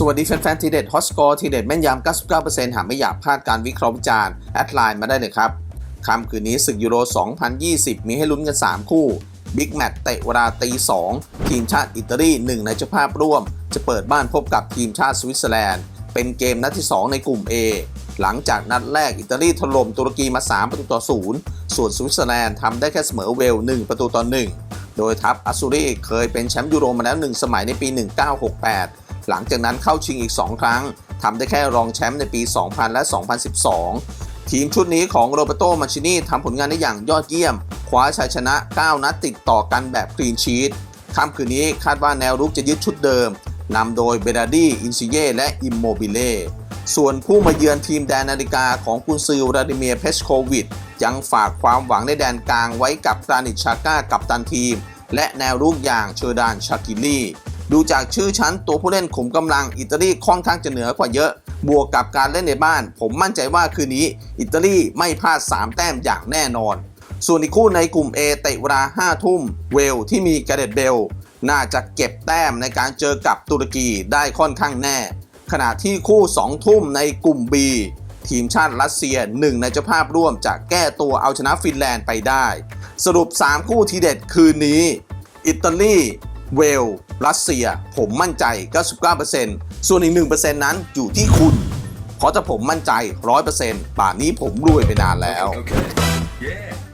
สวัสดีแฟนๆทีเด็ดฮอตสกอร์ทีเด็ดแม่นยำ 99%หากไม่อยากพลาดการวิเคราะห์วิจารณ์แอดไลน์มาได้เลยครับค่ำคืนนี้ศึกยูโร 2020 มีให้ลุ้นกัน 3 คู่บิ๊กแมตช์เตะเวลาตี 2 ทีมชาติอิตาลีหนึ่งในเจ้าภาพร่วม จะเปิดบ้านพบกับทีมชาติสวิตเซอร์แลนด์ เป็นเกมนัดที่ 2 ในกลุ่ม A หลังจากนัดแรกอิตาลีถล่มตุรกีมา 3 ประตูต่อ 0 ส่วนสวิตเซอร์แลนด์ทำได้แค่เสมอเวล 1 ประตูต่อ 1 โดยทัพอัสซูรีเคยเป็นแชมป์ยูโรมาแล้ว 1 สมัยในปี 1968 หลังจากนั้นเข้าชิงอีก 2 ครั้งทำได้แค่รองแชมป์ในปี 2000 และ 2012 ทีมชุดนี้ของโรเบโตมาชินีทำผลงานได้อย่างยอดเยี่ยม คว้าชัยชนะ 9 นัดติดต่อกันแบบคลีนชีตค่ำคืนนี้คาดว่าแนวรุกจะยึดชุดเดิมนำโดยเบราดีอินซิเย่และอิมโมบิเล่ส่วนผู้มาเยือนทีมแดนนาฬิกาของกุนซือวลาดิเมียเพชโควิด ยังฝากความหวังในแดนกลางไว้กับกรานิชาก้ากับตันทีม และแนวรุกอย่างเชอร์ดานชากิลี่ ดูจากชื่อชั้นตัวผู้เล่นขุมกำลังอิตาลีค่อนข้างจะเหนือกว่าเยอะ บวกกับการเล่นในบ้าน ผมมั่นใจว่าคืนนี้อิตาลีไม่พลาด 3 แต้มอย่างแน่นอน ส่วนอีกคู่ในกลุ่ม A เตะเวลา 5 ทุ่ม เวลที่มีกาเดตเบล น่าจะเก็บแต้มในการเจอกับตุรกีได้ค่อนข้างแน่ ขณะที่คู่ 2 ทุ่มในกลุ่ม B ทีมชาติรัสเซียหนึ่งในเจ้าภาพร่วมจะแก้ตัวเอาชนะฟินแลนด์ไปได้ สรุป 3 คู่ทีเด็ดคืนนี้ อิตาลี เวล รัสเซีย ผมมั่นใจ 99%ส่วนอีก 1%นั้นอยู่ที่คุณ เพราะถ้าผมมั่นใจ 100%ป่านนี้ผมรวยไปนานแล้ว Okay. Yeah.